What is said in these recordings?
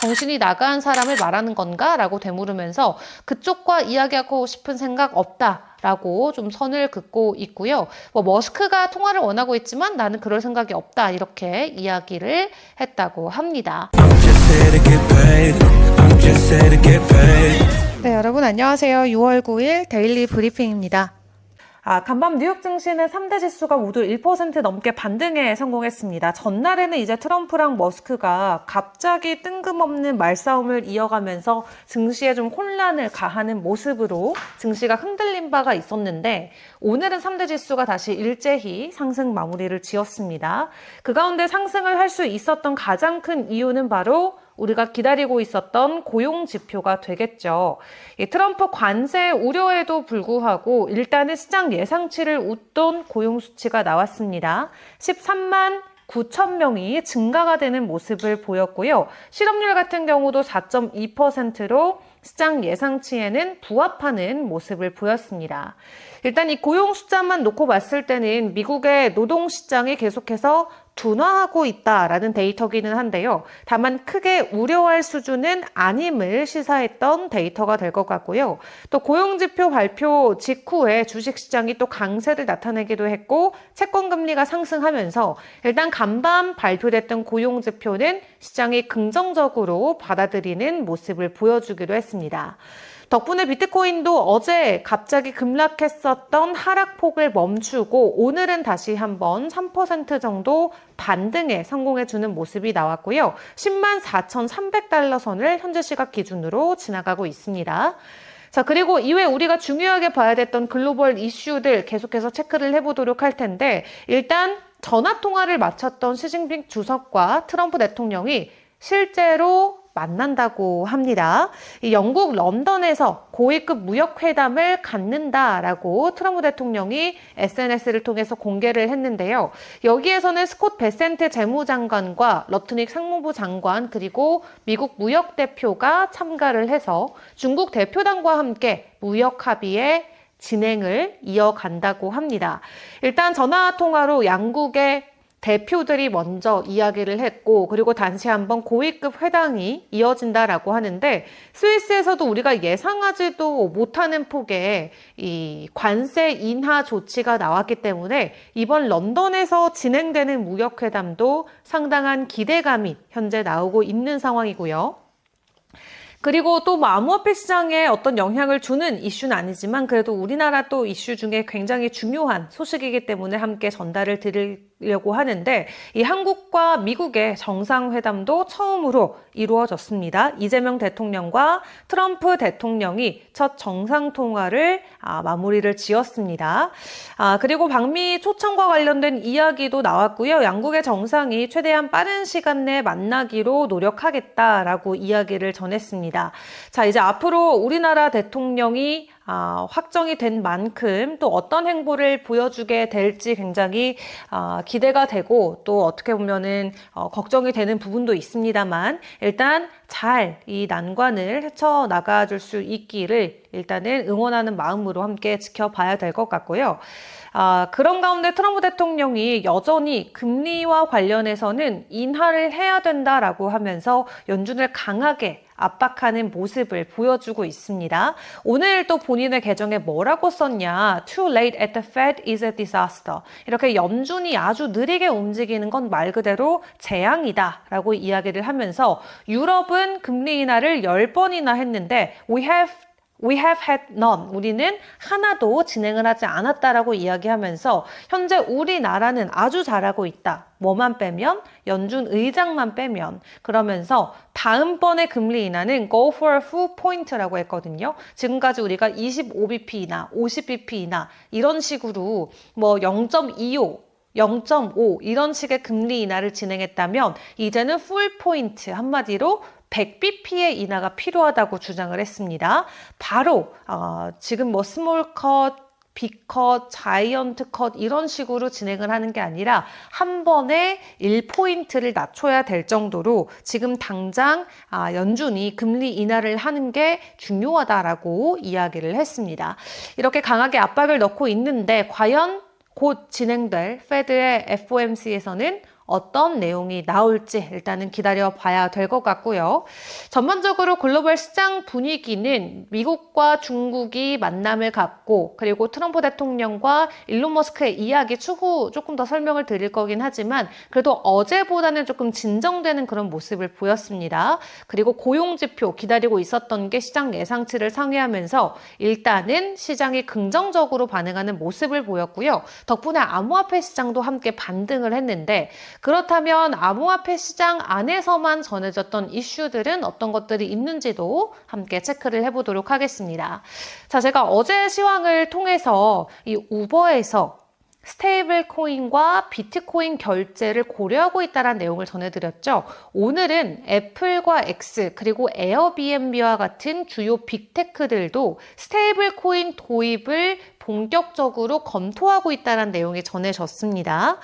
정신이 나간 사람을 말하는 건가? 라고 되물으면서 그쪽과 이야기하고 싶은 생각 없다. 라고 좀 선을 긋고 있고요. 뭐 머스크가 통화를 원하고 있지만 나는 그럴 생각이 없다. 이렇게 이야기를 했다고 합니다. 네, 여러분 안녕하세요. 6월 9일 데일리 브리핑입니다. 아, 간밤 뉴욕 증시는 3대 지수가 모두 1% 넘게 반등에 성공했습니다. 전날에는 이제 트럼프랑 머스크가 갑자기 뜬금없는 말싸움을 이어가면서 증시에 좀 혼란을 가하는 모습으로 증시가 흔들린 바가 있었는데 오늘은 3대 지수가 다시 일제히 상승 마무리를 지었습니다. 그 가운데 상승을 할 수 있었던 가장 큰 이유는 바로 우리가 기다리고 있었던 고용 지표가 되겠죠. 이 트럼프 관세 우려에도 불구하고 일단은 시장 예상치를 웃돈 고용 수치가 나왔습니다. 13만 9천 명이 증가가 되는 모습을 보였고요. 실업률 같은 경우도 4.2%로 시장 예상치에는 부합하는 모습을 보였습니다. 일단 이 고용 숫자만 놓고 봤을 때는 미국의 노동 시장이 계속해서 둔화하고 있다라는 데이터기는 한데요. 다만 크게 우려할 수준은 아님을 시사했던 데이터가 될 것 같고요. 또 고용지표 발표 직후에 주식시장이 또 강세를 나타내기도 했고 채권금리가 상승하면서 일단 간밤 발표됐던 고용지표는 시장이 긍정적으로 받아들이는 모습을 보여주기도 했습니다. 덕분에 비트코인도 어제 갑자기 급락했었던 하락폭을 멈추고 오늘은 다시 한번 3% 정도 반등에 성공해주는 모습이 나왔고요. 10만 4,300달러 선을 현재 시각 기준으로 지나가고 있습니다. 자, 그리고 이외 우리가 중요하게 봐야 됐던 글로벌 이슈들 계속해서 체크를 해보도록 할 텐데, 일단 전화 통화를 마쳤던 시진핑 주석과 트럼프 대통령이 실제로 만난다고 합니다. 이 영국 런던에서 고위급 무역 회담을 갖는다라고 트럼프 대통령이 SNS를 통해서 공개를 했는데요. 여기에서는 스콧 베센트 재무장관과 러트닉 상무부 장관 그리고 미국 무역 대표가 참가를 해서 중국 대표단과 함께 무역 합의에 진행을 이어간다고 합니다. 일단 전화 통화로 양국의 대표들이 먼저 이야기를 했고 그리고 다시 한번 고위급 회담이 이어진다라고 하는데 스위스에서도 우리가 예상하지도 못하는 폭의 이 관세 인하 조치가 나왔기 때문에 이번 런던에서 진행되는 무역 회담도 상당한 기대감이 현재 나오고 있는 상황이고요. 그리고 또 뭐 암호화폐 시장에 어떤 영향을 주는 이슈는 아니지만 그래도 우리나라 또 이슈 중에 굉장히 중요한 소식이기 때문에 함께 전달을 드리 려고 하는데 이 한국과 미국의 정상회담도 처음으로 이루어졌습니다. 이재명 대통령과 트럼프 대통령이 첫 정상 통화를 아, 마무리를 지었습니다. 아, 그리고 방미 초청과 관련된 이야기도 나왔고요. 양국의 정상이 최대한 빠른 시간 내에 만나기로 노력하겠다라고 이야기를 전했습니다. 자, 이제 앞으로 우리나라 대통령이 아, 확정이 된 만큼 또 어떤 행보를 보여주게 될지 굉장히 아, 기대가 되고 또 어떻게 보면은 어, 걱정이 되는 부분도 있습니다만 일단 잘 이 난관을 헤쳐 나가줄 수 있기를 일단은 응원하는 마음으로 함께 지켜봐야 될 것 같고요. 아, 그런 가운데 트럼프 대통령이 여전히 금리와 관련해서는 인하를 해야 된다라고 하면서 연준을 강하게 압박하는 모습을 보여주고 있습니다. 오늘 또 본인의 계정에 뭐라고 썼냐? Too late at the Fed is a disaster. 이렇게 연준이 아주 느리게 움직이는 건 말 그대로 재앙이다 라고 이야기를 하면서 유럽은 금리 인하를 10번이나 했는데 we have We have had none. 우리는 하나도 진행을 하지 않았다라고 이야기하면서 현재 우리나라는 아주 잘하고 있다. 뭐만 빼면 연준 의장만 빼면 그러면서 다음번에 금리 인하는 go for a full point라고 했거든요. 지금까지 우리가 25bp나 50bp나 이런 식으로 뭐 0.25 0.5 이런 식의 금리 인하를 진행했다면 이제는 풀 포인트 한마디로 100bp의 인하가 필요하다고 주장을 했습니다. 바로 어, 지금 뭐 스몰 컷, 빅컷, 자이언트 컷 이런 식으로 진행을 하는 게 아니라 한 번에 1포인트를 낮춰야 될 정도로 지금 당장 아, 연준이 금리 인하를 하는 게 중요하다라고 이야기를 했습니다. 이렇게 강하게 압박을 넣고 있는데 과연 곧 진행될 페드의 FOMC에서는 어떤 내용이 나올지 일단은 기다려 봐야 될 것 같고요. 전반적으로 글로벌 시장 분위기는 미국과 중국이 만남을 갖고 그리고 트럼프 대통령과 일론 머스크의 이야기 추후 조금 더 설명을 드릴 거긴 하지만 그래도 어제보다는 조금 진정되는 그런 모습을 보였습니다. 그리고 고용 지표 기다리고 있었던 게 시장 예상치를 상회하면서 일단은 시장이 긍정적으로 반응하는 모습을 보였고요. 덕분에 암호화폐 시장도 함께 반등을 했는데 그렇다면 암호화폐 시장 안에서만 전해졌던 이슈들은 어떤 것들이 있는지도 함께 체크를 해보도록 하겠습니다. 자, 제가 어제 시황을 통해서 이 우버에서 스테이블 코인과 비트코인 결제를 고려하고 있다는 내용을 전해드렸죠. 오늘은 애플과 X 그리고 에어비앤비와 같은 주요 빅테크들도 스테이블 코인 도입을 본격적으로 검토하고 있다는 내용이 전해졌습니다.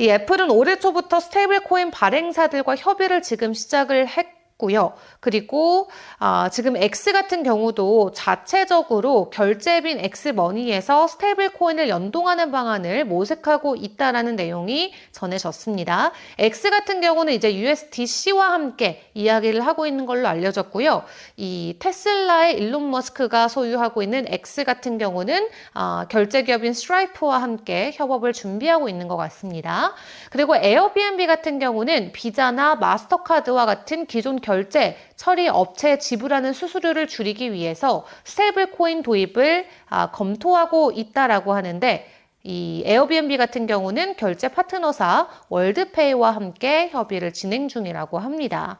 이 애플은 올해 초부터 스테이블 코인 발행사들과 협의를 지금 시작을 했고 고요 그리고 아, 지금 X 같은 경우도 자체적으로 결제빈 X머니에서 스테이블 코인을 연동하는 방안을 모색하고 있다라는 내용이 전해졌습니다. X 같은 경우는 이제 USDC와 함께 이야기를 하고 있는 걸로 알려졌고요. 이 테슬라의 일론 머스크가 소유하고 있는 X 같은 경우는 아, 결제 기업인 스트라이프와 함께 협업을 준비하고 있는 것 같습니다. 그리고 에어비앤비 같은 경우는 비자나 마스터카드와 같은 기존 결제 처리 업체에 지불하는 수수료를 줄이기 위해서 스테이블 코인 도입을 아, 검토하고 있다라고 하는데 이 에어비앤비 같은 경우는 결제 파트너사 월드페이와 함께 협의를 진행 중이라고 합니다.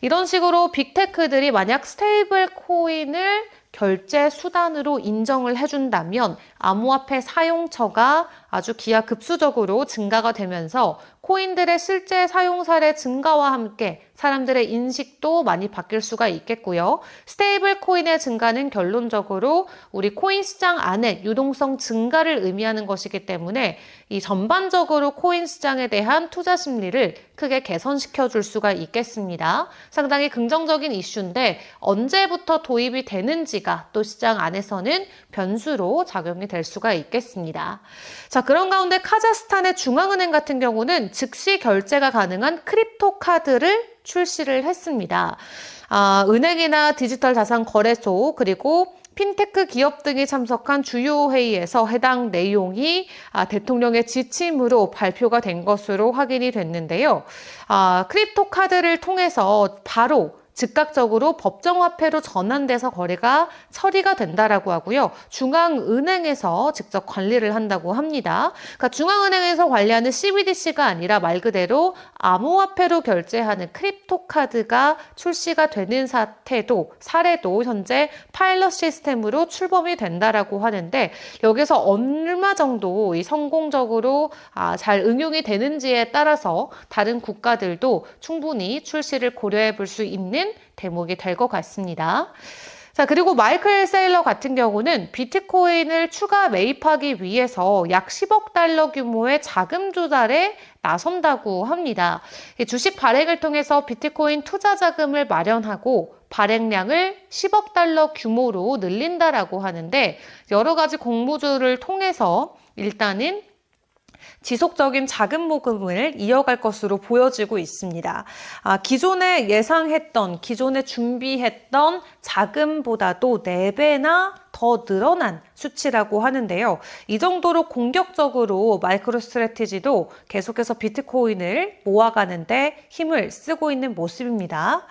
이런 식으로 빅테크들이 만약 스테이블 코인을 결제 수단으로 인정을 해준다면 암호화폐 사용처가 아주 기하급수적으로 증가가 되면서 코인들의 실제 사용 사례 증가와 함께 사람들의 인식도 많이 바뀔 수가 있겠고요. 스테이블 코인의 증가는 결론적으로 우리 코인 시장 안에 유동성 증가를 의미하는 것이기 때문에 이 전반적으로 코인 시장에 대한 투자 심리를 크게 개선시켜 줄 수가 있겠습니다. 상당히 긍정적인 이슈인데 언제부터 도입이 되는지가 또 시장 안에서는 변수로 작용이 될 수가 있겠습니다. 자, 그런 가운데 카자흐스탄의 중앙은행 같은 경우는 즉시 결제가 가능한 크립토 카드를 출시를 했습니다. 아, 은행이나 디지털 자산 거래소 그리고 핀테크 기업 등이 참석한 주요 회의에서 해당 내용이 아, 대통령의 지침으로 발표가 된 것으로 확인이 됐는데요. 아, 크립토 카드를 통해서 바로 즉각적으로 법정화폐로 전환돼서 거래가 처리가 된다라고 하고요. 중앙은행에서 직접 관리를 한다고 합니다. 그러니까 중앙은행에서 관리하는 CBDC가 아니라 말 그대로 암호화폐로 결제하는 크립토 카드가 출시가 되는 사태도 사례도 현재 파일럿 시스템으로 출범이 된다라고 하는데 여기서 얼마 정도 이 성공적으로 아, 잘 응용이 되는지에 따라서 다른 국가들도 충분히 출시를 고려해 볼 수 있는 대목이 될 것 같습니다. 자, 그리고 마이클 세일러 같은 경우는 비트코인을 추가 매입하기 위해서 약 10억 달러 규모의 자금 조달에 나선다고 합니다. 주식 발행을 통해서 비트코인 투자 자금을 마련하고 발행량을 10억 달러 규모로 늘린다라고 하는데 여러 가지 공모주를 통해서 일단은 지속적인 자금 모금을 이어갈 것으로 보여지고 있습니다. 아, 기존에 예상했던, 기존에 준비했던 자금보다도 4배나 더 늘어난 수치라고 하는데요. 이 정도로 공격적으로 마이크로 스트레티지도 계속해서 비트코인을 모아가는데 힘을 쓰고 있는 모습입니다.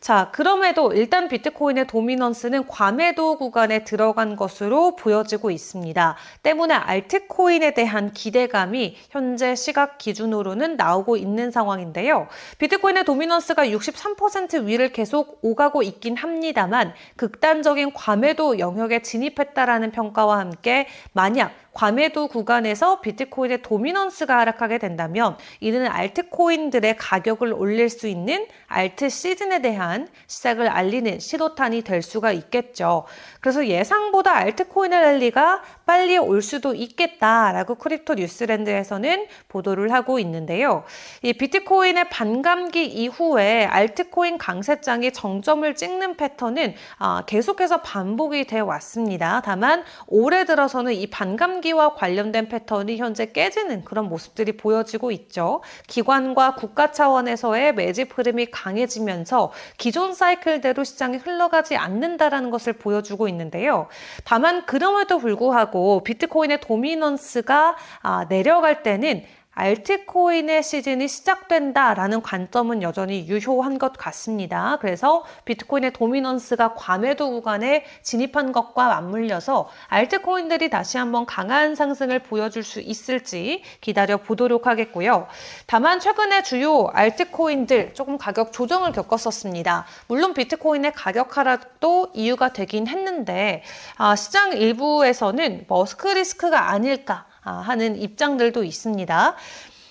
자, 그럼에도 일단 비트코인의 도미넌스는 과매도 구간에 들어간 것으로 보여지고 있습니다. 때문에 알트코인에 대한 기대감이 현재 시각 기준으로는 나오고 있는 상황인데요. 비트코인의 도미넌스가 63% 위를 계속 오가고 있긴 합니다만 극단적인 과매도 영역에 진입했다라는 평가와 함께 만약 과매도 구간에서 비트코인의 도미넌스가 하락하게 된다면 이는 알트코인들의 가격을 올릴 수 있는 알트 시즌에 대한 시작을 알리는 신호탄이 될 수가 있겠죠. 그래서 예상보다 알트코인의 랠리가 빨리 올 수도 있겠다라고 크립토 뉴스랜드에서는 보도를 하고 있는데요. 이 비트코인의 반감기 이후에 알트코인 강세장이 정점을 찍는 패턴은 아, 계속해서 반복이 되어 왔습니다. 다만 올해 들어서는 이 반감기와 관련된 패턴이 현재 깨지는 그런 모습들이 보여지고 있죠. 기관과 국가 차원에서의 매집 흐름이 강해지면서 기존 사이클대로 시장이 흘러가지 않는다라는 것을 보여주고 있는데요. 다만 그럼에도 불구하고 비트코인의 도미넌스가 아, 내려갈 때는 알트코인의 시즌이 시작된다라는 관점은 여전히 유효한 것 같습니다. 그래서 비트코인의 도미넌스가 과매도 구간에 진입한 것과 맞물려서 알트코인들이 다시 한번 강한 상승을 보여줄 수 있을지 기다려 보도록 하겠고요. 다만 최근에 주요 알트코인들 조금 가격 조정을 겪었었습니다. 물론 비트코인의 가격 하락도 이유가 되긴 했는데 아, 시장 일부에서는 머스크 리스크가 아닐까 아, 하는 입장들도 있습니다.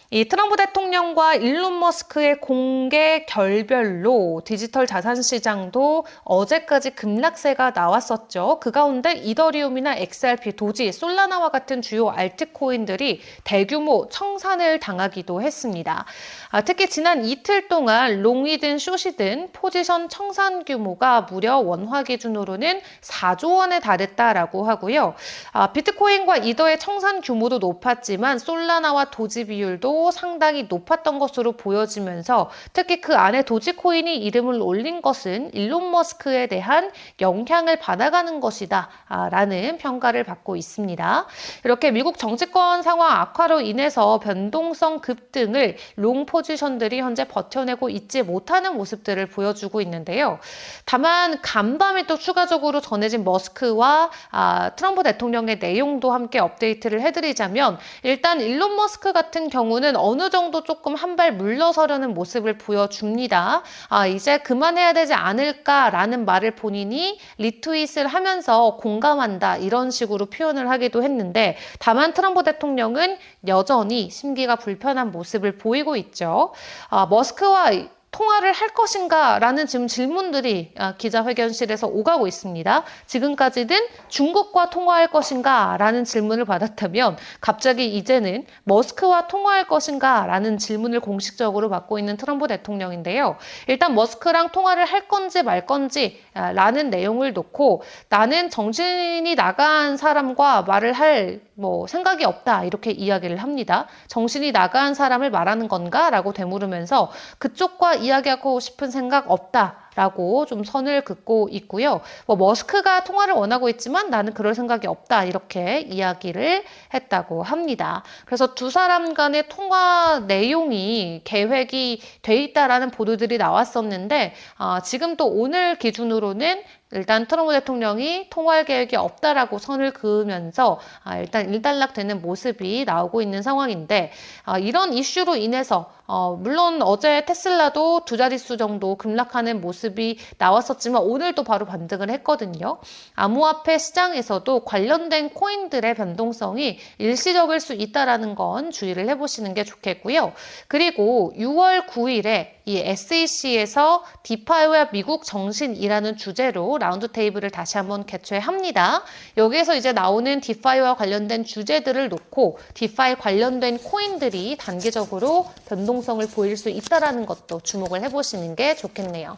이 트럼프 대통령과 일론 머스크의 공개 결별로 디지털 자산 시장도 어제까지 급락세가 나왔었죠. 그 가운데 이더리움이나 XRP, 도지, 솔라나와 같은 주요 알트코인들이 대규모 청산을 당하기도 했습니다. 아, 특히 지난 이틀 동안 롱이든 숏이든 포지션 청산 규모가 무려 원화 기준으로는 4조 원에 달했다라고 하고요. 아, 비트코인과 이더의 청산 규모도 높았지만 솔라나와 도지 비율도 상당히 높았던 것으로 보여지면서 특히 그 안에 도지코인이 이름을 올린 것은 일론 머스크에 대한 영향을 받아가는 것이다 아, 라는 평가를 받고 있습니다. 이렇게 미국 정치권 상황 악화로 인해서 변동성 급등을 롱 포지션들이 현재 버텨내고 있지 못하는 모습들을 보여주고 있는데요. 다만 간밤에 또 추가적으로 전해진 머스크와 아, 트럼프 대통령의 내용도 함께 업데이트를 해드리자면 일단 일론 머스크 같은 경우는 어느 정도 조금 한 발 물러서려는 모습을 보여줍니다. 아, 이제 그만해야 되지 않을까라는 말을 본인이 리트윗을 하면서 공감한다 이런 식으로 표현을 하기도 했는데 다만 트럼프 대통령은 여전히 심기가 불편한 모습을 보이고 있죠. 아, 머스크와 통화를 할 것인가? 라는 지금 질문들이 아, 기자회견실에서 오가고 있습니다. 지금까지는 중국과 통화할 것인가? 라는 질문을 받았다면 갑자기 이제는 머스크와 통화할 것인가? 라는 질문을 공식적으로 받고 있는 트럼프 대통령인데요. 일단 머스크랑 통화를 할 건지 말 건지 아, 라는 내용을 놓고 나는 정신이 나간 사람과 말을 할 뭐 생각이 없다 이렇게 이야기를 합니다. 정신이 나간 사람을 말하는 건가? 라고 되물으면서 그쪽과 이야기하고 싶은 생각 없다. 라고 좀 선을 긋고 있고요. 뭐 머스크가 통화를 원하고 있지만 나는 그럴 생각이 없다. 이렇게 이야기를 했다고 합니다. 그래서 두 사람 간의 통화 내용이 계획이 돼 있다라는 보도들이 나왔었는데 아, 지금 또 오늘 기준으로는 일단 트럼프 대통령이 통화할 계획이 없다라고 선을 그으면서 아, 일단 일단락되는 모습이 나오고 있는 상황인데 아, 이런 이슈로 인해서 어, 물론 어제 테슬라도 두 자릿수 정도 급락하는 모습이 나왔었지만 오늘도 바로 반등을 했거든요. 암호화폐 시장에서도 관련된 코인들의 변동성이 일시적일 수 있다라는 건 주의를 해보시는 게 좋겠고요. 그리고 6월 9일에 이 SEC에서 디파이와 미국 정신이라는 주제로 라운드 테이블을 다시 한번 개최합니다. 여기에서 이제 나오는 디파이와 관련된 주제들을 놓고 디파이 관련된 코인들이 단기적으로 변동 성을 보일 수 있다라는 것도 주목을 해보시는 게 좋겠네요.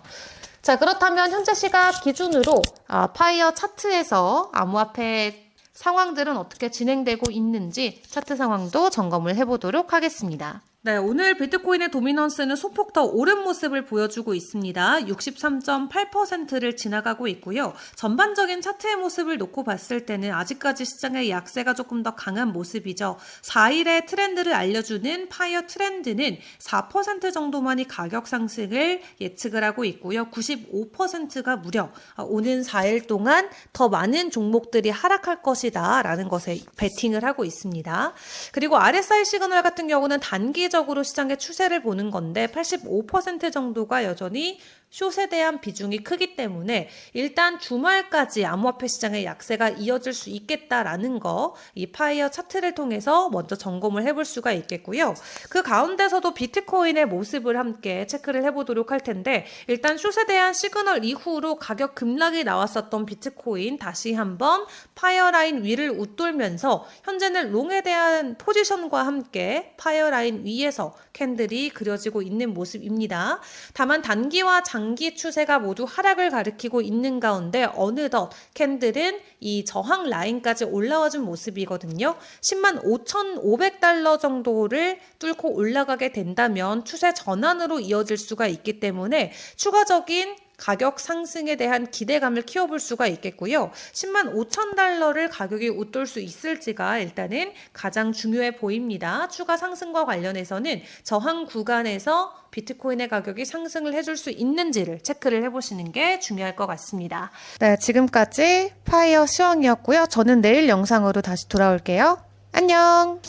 자, 그렇다면 현재 시각 기준으로 아, 파이어 차트에서 암호화폐 상황들은 어떻게 진행되고 있는지 차트 상황도 점검을 해보도록 하겠습니다. 네, 오늘 비트코인의 도미넌스는 소폭 더 오른 모습을 보여주고 있습니다. 63.8%를 지나가고 있고요. 전반적인 차트의 모습을 놓고 봤을 때는 아직까지 시장의 약세가 조금 더 강한 모습이죠. 4일의 트렌드를 알려주는 파이어 트렌드는 4% 정도만이 가격 상승을 예측을 하고 있고요. 95%가 무려 오는 4일 동안 더 많은 종목들이 하락할 것이다 라는 것에 베팅을 하고 있습니다. 그리고 RSI 시그널 같은 경우는 단기 적 으로 시장의 추세를 보는 건데 85% 정도가 여전히 숏에 대한 비중이 크기 때문에 일단 주말까지 암호화폐 시장의 약세가 이어질 수 있겠다라는 거 이 파이어 차트를 통해서 먼저 점검을 해볼 수가 있겠고요. 그 가운데서도 비트코인의 모습을 함께 체크를 해보도록 할 텐데 일단 숏에 대한 시그널 이후로 가격 급락이 나왔었던 비트코인 다시 한번 파이어 라인 위를 웃돌면서 현재는 롱에 대한 포지션과 함께 파이어 라인 위에서 캔들이 그려지고 있는 모습입니다. 다만 단기와 장기 추세가 모두 하락을 가리키고 있는 가운데 어느덧 캔들은 이 저항 라인까지 올라와 준 모습이거든요. 10만 5,500달러 정도를 뚫고 올라가게 된다면 추세 전환으로 이어질 수가 있기 때문에 추가적인 가격 상승에 대한 기대감을 키워볼 수가 있겠고요. 10만 5천 달러를 가격이 웃돌 수 있을지가 일단은 가장 중요해 보입니다. 추가 상승과 관련해서는 저항 구간에서 비트코인의 가격이 상승을 해줄 수 있는지를 체크를 해보시는 게 중요할 것 같습니다. 네, 지금까지 파이어 시황이었고요. 저는 내일 영상으로 다시 돌아올게요. 안녕!